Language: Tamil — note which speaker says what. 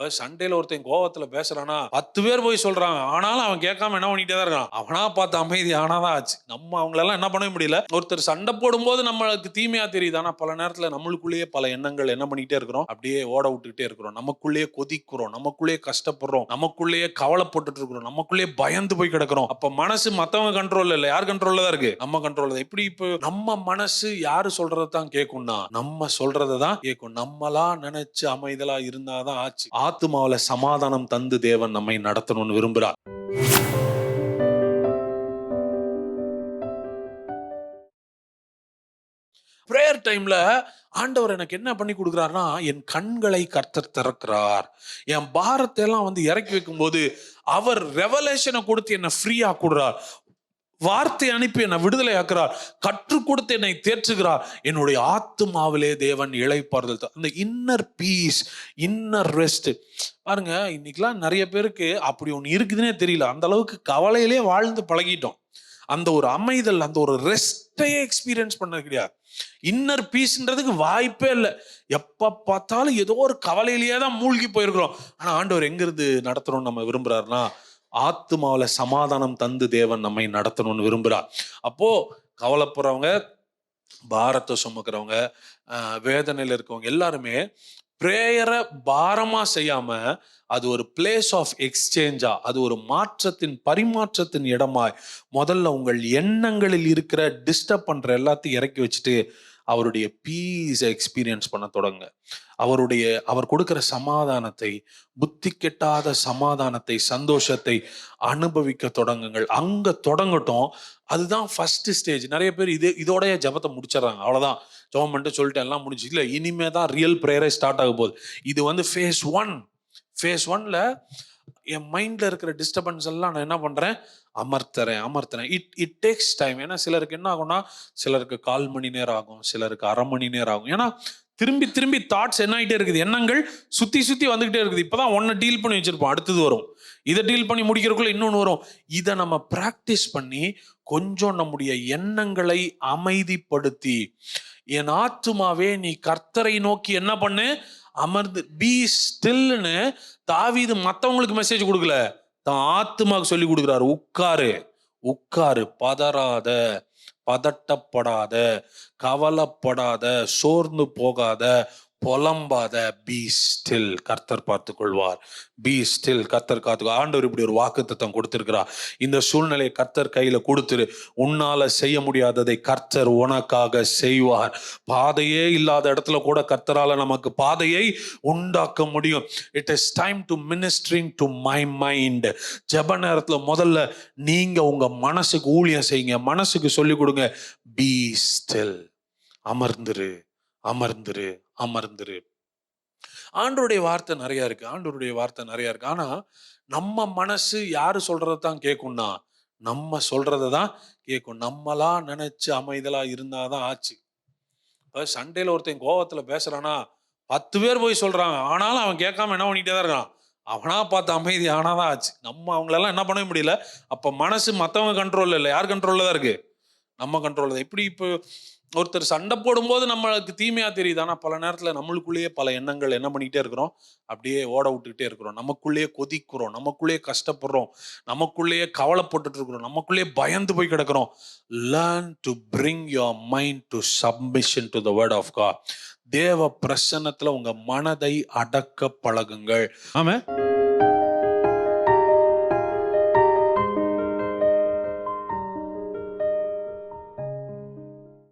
Speaker 1: அதாவது சண்டையில ஒருத்தன் கோவத்துல பேசுறானா பத்து பேர் போய் சொல்றாங்க. ஆனாலும் அவன் கேட்காம என்ன பண்ணிட்டே தான் இருக்கான். அவனா பார்த்து அமைதி ஆனாதான் ஆச்சு. நம்ம அவங்களெல்லாம் என்ன பண்ணவே முடியல. ஒருத்தர் சண்டை போடும்போது நம்மளுக்கு தீமையா தெரியுது. ஆனா பல நேரத்துல நம்மளுக்குள்ளேயே பல எண்ணங்கள் என்ன பண்ணிட்டே இருக்கிறோம். அப்படியே ஓட விட்டுக்கிட்டே இருக்கிறோம். நமக்குள்ளேயே கொதிக்கிறோம். நமக்குள்ளேயே கஷ்டப்படுறோம். நமக்குள்ளேயே கவலைப்பட்டுட்டு இருக்கிறோம். நமக்குள்ளேயே பயந்து போய் கிடக்கிறோம். அப்ப மனசு மத்தவங்க கண்ட்ரோல்ல இல்ல. யார் கண்ட்ரோல்ல தான் இருக்கு? நம்ம கண்ட்ரோல்ல தான். எப்படி இப்போ நம்ம மனசு யாரு சொல்றதை தான் கேட்கும்னா நம்ம சொல்றதை தான் கேட்கும். நம்மளா நினைச்சு அமைதலா இருந்தாதான் ஆச்சு. ஆத்துமாவுல சமாதானம் தந்து தேவன் நம்மை நடத்தணும்னு விரும்புகிறார். ப்ரேயர் டைம்ல ஆண்டவர் எனக்கு என்ன பண்ணி கொடுக்குறாருன்னா என் கண்களை கர்த்தர் திறக்கிறார். என் பாரத்தை எல்லாம் வந்து இறக்கி வைக்கும் போது அவர் ரெவலேஷனை கொடுத்து என்னை ஃப்ரீயா கொடுறார் வார்த்தை அனுப்பி என்னை விடுதலை ஆக்குறார் கற்றுக் கொடுத்து என்னை தேற்றுகிறார். என்னுடைய ஆத்மாவிலே தேவன் இழைப்பார்கள். அந்த இன்னர் பீஸ் இன்னர் ரெஸ்ட் பாருங்க இன்னைக்கெல்லாம் நிறைய பேருக்கு அப்படி ஒன்று இருக்குதுன்னே தெரியல. அந்த அளவுக்கு கவலையிலே வாழ்ந்து பழகிட்டோம். அந்த ஒரு அமைதல் அந்த ஒரு ரெஸ்டையே எக்ஸ்பீரியன்ஸ் பண்ணது கிடையாது. இன்னர் பீஸ்ன்றதுக்கு வாய்ப்பே இல்லை. எப்ப பார்த்தாலும் ஏதோ ஒரு கவலையிலேயே தான் மூழ்கி போயிருக்கிறோம். ஆனா ஆண்டவர் எங்கிருந்து நடத்துகிறோம் நம்ம விரும்புறாருன்னா ஆத்துமாவில் சமாதானம் தந்து தேவன் நம்மை நடத்தணும்னு விரும்புகிறார். அப்போது கவலைப்படுறவங்க பாரத்தை சுமக்கிறவங்க வேதனையில் இருக்கவங்க எல்லாருமே ப்ரேயரை பாரமாக செய்யாமல் அது ஒரு பிளேஸ் ஆஃப் எக்ஸ்சேஞ்சா அது ஒரு மாற்றத்தின் பரிமாற்றத்தின் இடமாய் முதல்ல உங்கள் எண்ணங்களில் இருக்கிற டிஸ்டர்ப் பண்ணுற எல்லாத்தையும் இறக்கி வச்சுட்டு அவருடைய பீஸை எக்ஸ்பீரியன்ஸ் பண்ண தொடங்க. அவருடைய அவர் கொடுக்கிற சமாதானத்தை புத்தி கெட்டாத சமாதானத்தை சந்தோஷத்தை அனுபவிக்க தொடங்குங்கள். அங்க தொடங்கட்டும். அதுதான் ஃபர்ஸ்ட் ஸ்டேஜ் நிறைய பேர் இது இதோடைய ஜபத்தை முடிச்சிடறாங்க. அவ்வளோதான் ஜபம் பண்ணிட்டு சொல்லிட்டு எல்லாம் முடிஞ்சு. இல்லை இனிமே தான் ரியல் ப்ரேயரே ஸ்டார்ட் ஆக போகுது. இது வந்து ஃபேஸ் ஒன் ஃபேஸ் ஒன்ல என் மைண்டில் இருக்கிற டிஸ்டர்பன்ஸ் எல்லாம் நான் என்ன பண்ணுறேன் அமர்த்துறேன் அமர்த்துறேன். இட் இட் டேக்ஸ் டைம் ஏன்னா சிலருக்கு என்ன ஆகும்னா சிலருக்கு கால் மணி நேரம் ஆகும் சிலருக்கு அரை மணி நேரம் ஆகும். ஏன்னா திரும்பி திரும்பி தாட்ஸ் என்ன ஆகிட்டே இருக்குது? எண்ணங்கள் சுற்றி சுற்றி வந்துக்கிட்டே இருக்குது. இப்போ தான் ஒன்னை டீல் பண்ணி வச்சுருப்போம். அடுத்தது வரும். இதை டீல் பண்ணி முடிக்கிறதுக்குள்ள இன்னொன்று வரும். இதை நம்ம ப்ராக்டிஸ் பண்ணி கொஞ்சம் நம்முடைய எண்ணங்களை அமைதிப்படுத்தி என் ஆத்துமாவே நீ கர்த்தரை நோக்கி என்ன பண்ணு? அமர்ந்து பி ஸ்டில்னு தாவீது மத்தவங்களுக்கு மெசேஜ் கொடுக்கல. தான் ஆத்துமாவுக்கு சொல்லி கொடுக்குறாரு உட்காரு உட்காரு பதறாத பதட்டப்படாத கவலைப்படாத சோர்ந்து போகாத புலம்பாத பி ஸ்டில் கர்த்தர் பார்த்து கொள்வார் பி ஸ்டில் கர்த்தர் காத்து ஆண்டவர் இப்படி ஒரு வாக்குத்தத்தம் கொடுத்திருக்கிறார். இந்த சூழ்நிலையை கர்த்தர் கையில கொடுத்துரு. உன்னால செய்ய முடியாததை கர்த்தர் உனக்காக செய்வார். பாதையே இல்லாத இடத்துல கூட கர்த்தரால நமக்கு பாதையை உண்டாக்க முடியும். It is time to ministering to my mind ஜெப நேரத்தில் முதல்ல நீங்க உங்க மனசுக்கு ஊழியம் செய்யுங்க. மனசுக்கு சொல்லிக் கொடுங்க பி ஸ்டில் அமர்ந்துரு. அமர்ந்துரு அமர்ந்துரு. ஆண்டருடைய வார்த்தை நிறைய இருக்கு. ஆண்டோருடைய வார்த்தை நிறைய இருக்கு. ஆனா நம்ம மனசு யாரு சொல்றதான் கேட்கும்னா நம்ம சொல்றதை தான் கேட்கும் நம்மளா நினைச்சு அமைதலா இருந்தாதான் ஆச்சு. அதாவது சண்டையில ஒருத்தன் கோவத்துல பேசுறானா பத்து பேர் போய் சொல்றாங்க ஆனாலும் அவன் கேட்காம என்ன பண்ணிட்டே தான் இருக்கான். அவனா பார்த்து அமைதி ஆனாதான் ஆச்சு. நம்ம அவங்களெல்லாம் என்ன பண்ணவே முடியல. அப்ப மனசு மத்தவங்க கண்ட்ரோல்ல இல்லை. யார் கண்ட்ரோல்ல தான் இருக்கு? நம்ம கண்ட்ரோல் தான். இப்போ ஒருத்தர் சண்டை போடும்போது நம்மளுக்கு தீமையாக தெரியுது. ஆனால் பல நேரத்தில் நம்மளுக்குள்ளேயே பல எண்ணங்கள் என்ன பண்ணிக்கிட்டே இருக்கிறோம்? அப்படியே ஓட விட்டுக்கிட்டே இருக்கிறோம். நமக்குள்ளேயே கொதிக்கிறோம். நமக்குள்ளேயே கஷ்டப்படுறோம். நமக்குள்ளேயே கவலைப்பட்டுட்டு இருக்கிறோம். நமக்குள்ளேயே பயந்து போய் கிடக்கிறோம். Learn to bring your mind to submission to the word of God தேவ பிரசன்னத்தில் உங்கள் மனதை அடக்க பழகுங்கள். ஆமாம்